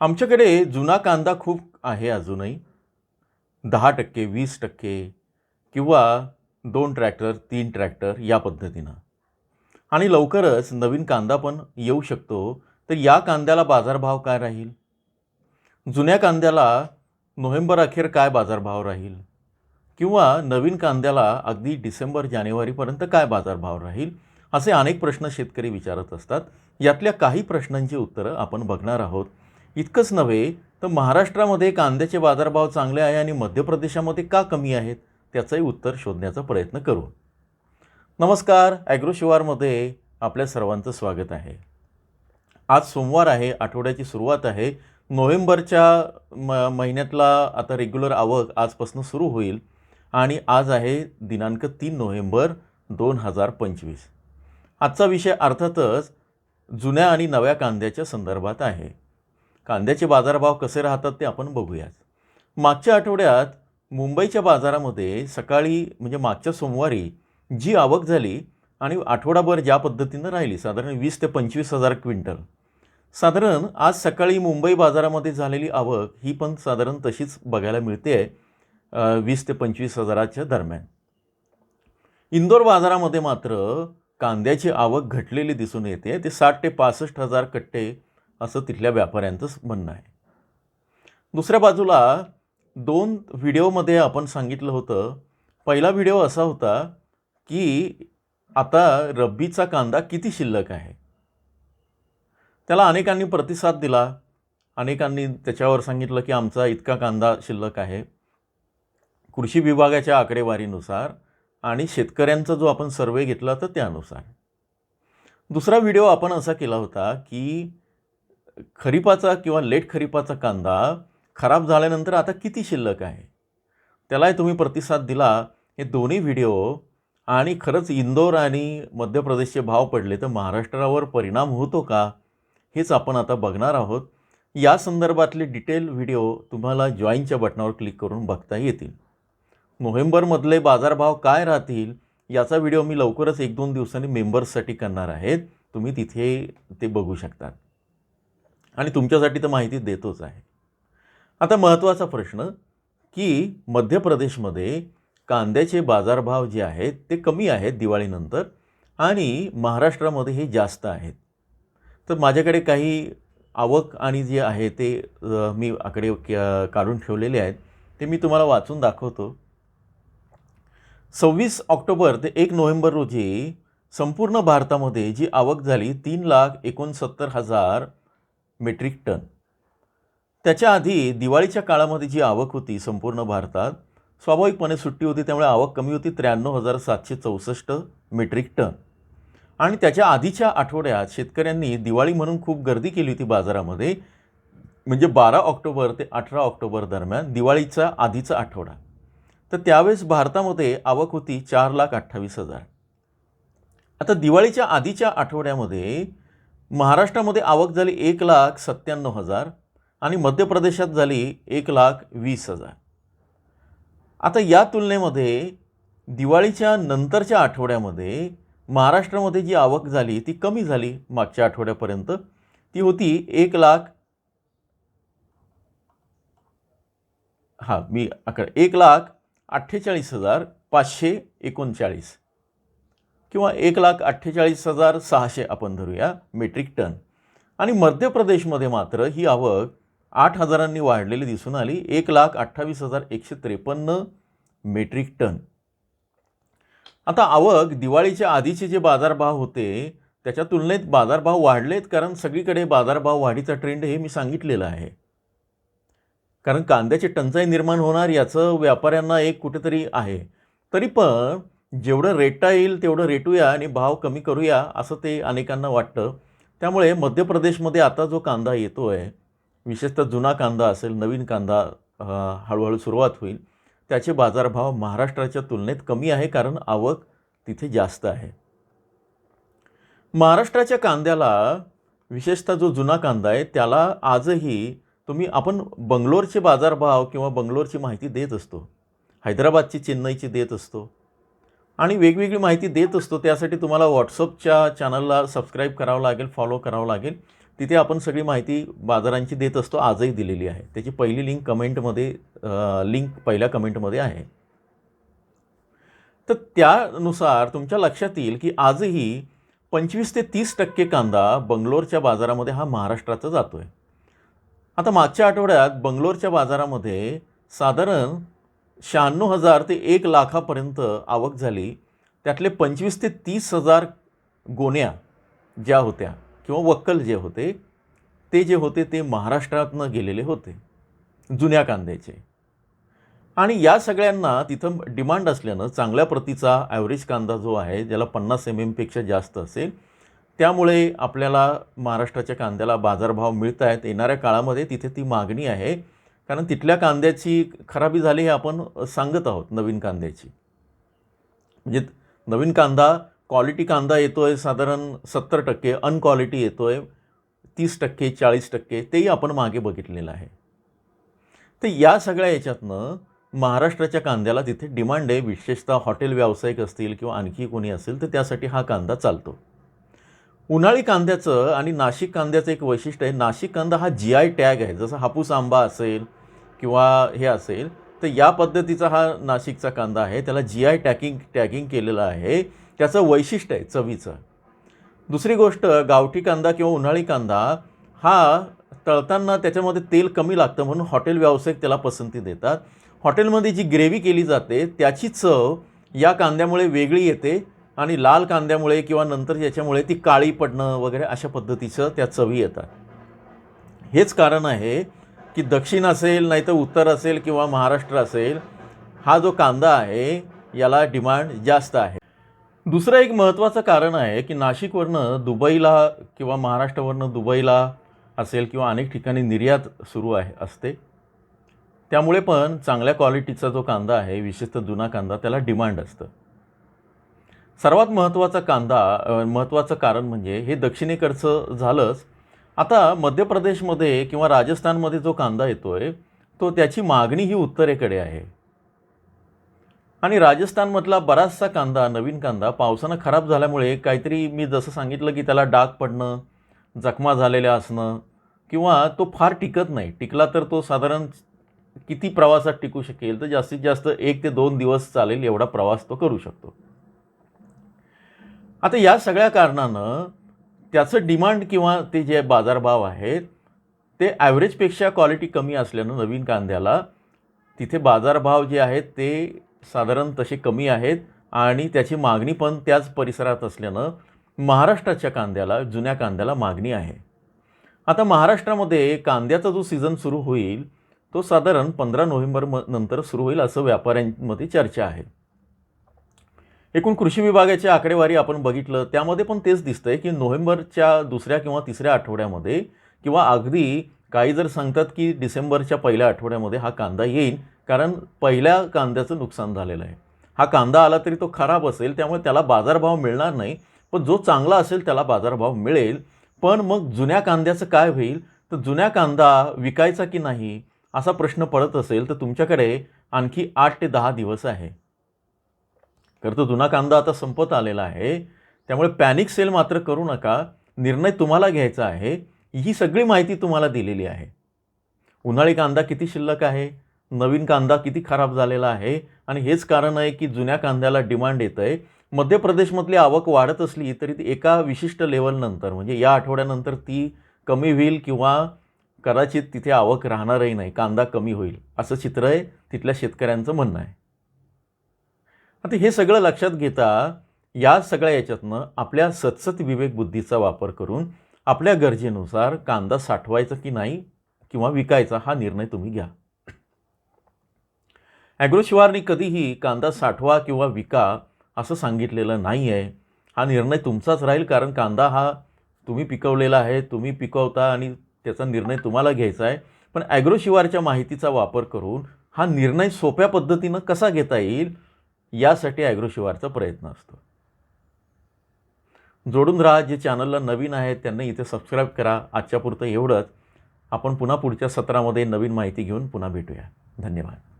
आमच्याकडे जुना कांदा खूप आहे अजूनही. दहा टक्के वीस टक्के किंवा दोन ट्रॅक्टर तीन ट्रॅक्टर या पद्धतीनं. आणि लवकरच नवीन कांदा पण येऊ शकतो. तर या कांद्याला बाजारभाव काय राहील? जुन्या कांद्याला नोव्हेंबर अखेर काय बाजारभाव राहील? किंवा नवीन कांद्याला अगदी डिसेंबर जानेवारीपर्यंत काय बाजारभाव राहील? असे अनेक प्रश्न शेतकरी विचारत असतात. यातल्या काही प्रश्नांची उत्तरं आपण बघणार आहोत. इतकंच नव्हे तर महाराष्ट्रामध्ये कांद्याचे बाजारभाव चांगले आहे आणि मध्य प्रदेशामध्ये का कमी आहेत? त्याचंही उत्तर शोधण्याचा प्रयत्न करू. नमस्कार ॲग्रो शिवारमध्ये आपल्या सर्वांचं स्वागत आहे. आज सोमवार आहे आठवड्याची सुरुवात आहे. नोव्हेंबरच्या म महिन्यातला आता रेग्युलर आवक आजपासून सुरू होईल आणि आज आहे दिनांक तीन नोव्हेंबर दोन हजार पंचवीस. आजचा विषय अर्थातच जुन्या आणि नव्या कांद्याच्या संदर्भात आहे. कांद्याचे बाजारभाव कसे राहतात ते आपण बघूयात. मागच्या आठवड्यात मुंबईच्या बाजारामध्ये सकाळी म्हणजे मागच्या सोमवारी जी आवक झाली आणि आठवडाभर ज्या पद्धतीनं राहिली साधारण वीस ते पंचवीस हजार क्विंटल. साधारण आज सकाळी मुंबई बाजारामध्ये झालेली आवक ही पण साधारण तशीच बघायला मिळते आहे वीस ते पंचवीस हजाराच्या दरम्यान. इंदोर बाजारामध्ये मात्र कांद्याची आवक घटलेली दिसून येते ते साठ ते पासष्ट हजार कट्टे असं तिथल्या व्यापाऱ्यांचंच म्हणणं आहे. दुसऱ्या बाजूला दोन व्हिडिओमध्ये आपण सांगितलं होतं. पहिला व्हिडिओ असा होता की आता रब्बीचा कांदा किती शिल्लक आहे? त्याला अनेकांनी प्रतिसाद दिला. अनेकांनी त्याच्यावर सांगितलं की आमचा इतका कांदा शिल्लक आहे. कृषी विभागाच्या आकडेवारीनुसार आणि शेतकऱ्यांचा जो आपण सर्वे घेतला तर त्यानुसार. दुसरा व्हिडिओ आपण असा केला होता की खरीपाचा किंवा लेट खरीपाचा कांदा खराब झाल्यानंतर आता किती शिल्लक आहे? त्यालाही तुम्ही प्रतिसाद दिला. हे दोन्ही व्हिडिओ आणि खरंच इंदोर आणि मध्य प्रदेशचे भाव पडले तर महाराष्ट्रावर परिणाम होतो का? हेच आपण आता बघणार आहोत. या संदर्भातले डिटेल व्हिडिओ तुम्हाला जॉईनच्या बटनावर क्लिक करून बघता येतील. नोव्हेंबरमधले बाजारभाव काय राहतील याचा व्हिडिओ मी लवकरच एक दोन दिवसांनी मेंबर्ससाठी करणार आहेत तुम्ही तिथे ते बघू शकतात. आणि तुमच्यासाठी तर माहिती देतोच आहे. आता महत्त्वाचा प्रश्न की मध्य प्रदेशमध्ये कांद्याचे बाजारभाव जे आहेत ते कमी आहेत दिवाळीनंतर आणि महाराष्ट्रामध्ये हे जास्त आहेत. तर माझ्याकडे काही आवक आणि जे आहे ते मी आकडे काढून ठेवलेले आहेत ते मी तुम्हाला वाचून दाखवतो. सव्वीस ऑक्टोबर ते एक नोव्हेंबर रोजी संपूर्ण भारतामध्ये जी आवक झाली तीन लाख एकोणसत्तर हजार मेट्रिक टन त्याच्या आधी दिवाळीच्या काळामध्ये जी आवक होती संपूर्ण भारतात स्वाभाविकपणे सुट्टी होती त्यामुळे आवक कमी होती त्र्याण्णव हजार सातशे चौसष्ट मेट्रिक टन आणि त्याच्या आधीच्या आठवड्यात शेतकऱ्यांनी दिवाळी म्हणून खूप गर्दी केली होती बाजारामध्ये म्हणजे बारा ऑक्टोबर ते अठरा ऑक्टोबर दरम्यान दिवाळीचा आधीचा आठवडा. तर त्यावेळेस भारतामध्ये आवक होती चार लाख अठ्ठावीस हजार. आता दिवाळीच्या आधीच्या आठवड्यामध्ये महाराष्ट्रामध्ये आवक झाली एक लाख सत्त्याण्णव हजार आणि मध्य प्रदेशात झाली एक लाख वीस हजार. आता या तुलनेमध्ये दिवाळीच्या नंतरच्या आठवड्यामध्ये महाराष्ट्रामध्ये जी आवक झाली ती कमी झाली मागच्या आठवड्यापर्यंत. ती होती एक लाख हां मी अकरा एक लाख अठ्ठेचाळीस हजार पाचशे एकोणचाळीस. किंवा एक लाख अठ्ठेचाळीस हजार सहाशे आपण धरूया मेट्रिक टन आणि मध्य प्रदेशमध्ये मात्र ही आवक आठ हजारांनी वाढलेली दिसून आली. एक लाख अठ्ठावीस हजार एकशे त्रेपन्न मेट्रिक टन आता आवक दिवाळीच्या आधीचे जे बाजारभाव होते त्याच्या तुलनेत बाजारभाव वाढलेत कारण सगळीकडे बाजारभाव वाढीचा ट्रेंड हे मी सांगितलेलं आहे. कारण कांद्याची टंचाई निर्माण होणार याचं व्यापाऱ्यांना एक कुठेतरी आहे. तरी पण जेवढं रेटा येईल तेवढं रेटूया आणि भाव कमी करूया असं ते अनेकांना वाटतं. त्यामुळे मध्य प्रदेशमध्ये आता जो कांदा येतो आहे विशेषतः जुना कांदा असेल नवीन कांदा हळूहळू सुरुवात होईल त्याचे बाजारभाव महाराष्ट्राच्या तुलनेत कमी आहे कारण आवक तिथे जास्त आहे. महाराष्ट्राच्या कांद्याला विशेषतः जो जुना कांदा आहे त्याला आजही तुम्ही आपण बंगलोरचे बाजारभाव किंवा बंगलोरची माहिती देत असतो. हैदराबादची चेन्नईची देत असतो. आणि वेगवेगळी माहिती देत असतो त्यासाठी तुम्हाला व्हॉट्सअपच्या चॅनलला सबस्क्राईब करावं लागेल फॉलो करावं लागेल. तिथे आपण सगळी माहिती बाजारांची देत असतो आजही दिलेली आहे. त्याची पहिली लिंक कमेंटमध्ये लिंक पहिल्या कमेंटमध्ये आहे. तर त्यानुसार तुमच्या लक्षात येईल की आजही पंचवीस ते तीस टक्के कांदा बंगलोरच्या बाजारामध्ये हा महाराष्ट्राचा जातो आहे आता मागच्या आठवड्यात बंगलोरच्या बाजारामध्ये साधारण शहाण्णव हजार ते एक लाखापर्यंत आवक झाली. त्यातले पंचवीस ते तीस हजार गोण्या ज्या होत्या किंवा वक्कल जे होते ते जे होते ते महाराष्ट्रातनं गेलेले होते जुन्या कांद्याचे. आणि या सगळ्यांना तिथं डिमांड असल्यानं चांगल्या प्रतीचा ॲव्हरेज कांदा जो आहे ज्याला पन्नास एम एमपेक्षा जास्त असेल त्यामुळे आपल्याला महाराष्ट्राच्या कांद्याला बाजारभाव मिळत आहेत येणाऱ्या काळामध्ये तिथे ती मागणी आहे. कारण तिथल्या कांद्याची खराबी झाली हे आपण सांगत आहोत नवीन कांद्याची. म्हणजे नवीन कांदा क्वालिटी कांदा येतो आहे साधारण सत्तर टक्के अनक्वालिटी येतो आहे तीस टक्के चाळीस टक्के तेही आपण मागे बघितलेलं आहे. तर या सगळ्या याच्यातनं महाराष्ट्राच्या कांद्याला तिथे डिमांड आहे. विशेषतः हॉटेल व्यावसायिक असतील किंवा आणखी कोणी असेल तर त्यासाठी हा कांदा चालतो. उन्हाळी कांद्याचं आणि नाशिक कांद्याचं एक वैशिष्ट्य आहे. नाशिक कांदा हा जी आय टॅग आहे. जसं हापूस आंबा असेल किंवा हे असेल तर या पद्धतीचा हा नाशिकचा कांदा आहे. त्याला जी आय टॅकिंग टॅगिंग केलेलं आहे. त्याचं वैशिष्ट्य आहे चवीचं. दुसरी गोष्ट गावठी कांदा किंवा उन्हाळी कांदा हा तळताना त्याच्यामध्ये तेल कमी लागतं म्हणून हॉटेल व्यावसायिक त्याला पसंती देतात. हॉटेलमध्ये जी ग्रेव्ही केली जाते त्याची चव या कांद्यामुळे वेगळी येते आणि लाल कांद्यामुळे किंवा नंतर याच्यामुळे ती काळी पडणं वगैरे अशा पद्धतीचं त्या चवी येतात. हेच कारण आहे की दक्षिण असेल नाही तर उत्तर असेल किंवा महाराष्ट्र असेल हा जो कांदा आहे याला डिमांड जास्त आहे. दुसरं एक महत्त्वाचं कारण आहे की नाशिकवरनं दुबईला किंवा महाराष्ट्रावरनं दुबईला असेल किंवा अनेक ठिकाणी निर्यात सुरू आहे असते. त्यामुळे पण चांगल्या क्वालिटीचा जो कांदा आहे विशेषतः जुना कांदा त्याला डिमांड असतं. सर्वात महत्त्वाचा कांदा महत्त्वाचं कारण म्हणजे हे दक्षिणेकडचं झालंच आता मध्य प्रदेशमध्ये किंवा राजस्थानमध्ये जो कांदा येतो आहे तो त्याची मागणी ही उत्तरेकडे आहे. आणि राजस्थानमधला बराचसा कांदा नवीन कांदा पावसानं खराब झाल्यामुळे काहीतरी मी जसं सांगितलं की त्याला डाग पडणं जखमा झालेल्या असणं किंवा तो फार टिकत नाही. टिकला तर तो साधारण किती प्रवासात टिकू शकेल तर जास्तीत जास्त एक ते दोन दिवस चालेल एवढा प्रवास तो करू शकतो. आता या सगळ्या कारणानं त्याचं डिमांड किंवा ते जे बाजारभाव आहेत ते ॲव्हरेजपेक्षा क्वालिटी कमी असल्यानं नवीन कांद्याला तिथे बाजारभाव जे आहेत ते साधारण तसे कमी आहेत आणि त्याची मागणी पण त्याच परिसरात असल्यानं महाराष्ट्राच्या कांद्याला जुन्या कांद्याला मागणी आहे. आता महाराष्ट्रामध्ये कांद्याचा जो सीझन सुरू होईल तो साधारण पंधरा नोव्हेंबर म नंतर सुरू होईल असं व्यापाऱ्यांमध्ये चर्चा आहे. एकूण कृषी विभागाची आकडेवारी आपण बघितलं त्यामध्ये पण तेच दिसतंय की नोव्हेंबरच्या दुसऱ्या किंवा तिसऱ्या आठवड्यामध्ये किंवा अगदी काही जर सांगतात की डिसेंबरच्या पहिल्या आठवड्यामध्ये हा कांदा येईल कारण पहिल्या कांद्याचं नुकसान झालेलं आहे. हा कांदा आला तरी तो खराब असेल त्यामुळे त्याला बाजारभाव मिळणार नाही पण जो चांगला असेल त्याला बाजारभाव मिळेल. पण मग जुन्या कांद्याचं काय होईल? तर जुन्या कांदा विकायचा की नाही? असा प्रश्न पडत असेल तर तुमच्याकडे आणखी आठ ते दहा दिवस आहे. खरं तर जुना कांदा आता संपत आलेला आहे. त्यामुळे पॅनिक सेल मात्र करू नका. निर्णय तुम्हाला घ्यायचा आहे. ही सगळी माहिती तुम्हाला दिलेली आहे. उन्हाळी कांदा किती शिल्लक आहे? नवीन कांदा किती खराब झालेला आहे? आणि हेच कारण आहे की जुन्या कांद्याला डिमांड येतं आहे मध्य प्रदेशमधली आवक वाढत असली तरी ती एका विशिष्ट लेवलनंतर म्हणजे या आठवड्यानंतर ती कमी होईल किंवा कदाचित तिथे आवक राहणारही नाही. कांदा कमी होईल असं चित्र आहे. तिथल्या शेतकऱ्यांचं म्हणणं आहे. आता हे सगळं लक्षात घेता या सगळ्या याच्यातनं आपल्या सतसत विवेक बुद्धीचा वापर करून आपल्या गरजेनुसार कांदा साठवायचा की नाही किंवा विकायचा हा निर्णय तुम्ही घ्या. ॲग्रोशिवारनी कधीही कांदा साठवा किंवा विका असं सांगितलेलं नाही आहे हा निर्णय तुमचाच राहील कारण कांदा हा तुम्ही पिकवलेला आहे तुम्ही पिकवता आणि त्याचा निर्णय तुम्हाला घ्यायचा आहे. पण ॲग्रोशिवारच्या माहितीचा वापर करून हा निर्णय सोप्या पद्धतीनं कसा घेता येईल यासाठी ॲग्रोशिवारचा प्रयत्न असतो. जोडून राहा जे चॅनलला नवीन आहेत त्यांना इथे सबस्क्राईब करा. आजच्या पुरतं एवढंच. आपण पुन्हा पुढच्या सत्रामध्ये नवीन माहिती घेऊन पुन्हा भेटूया. धन्यवाद.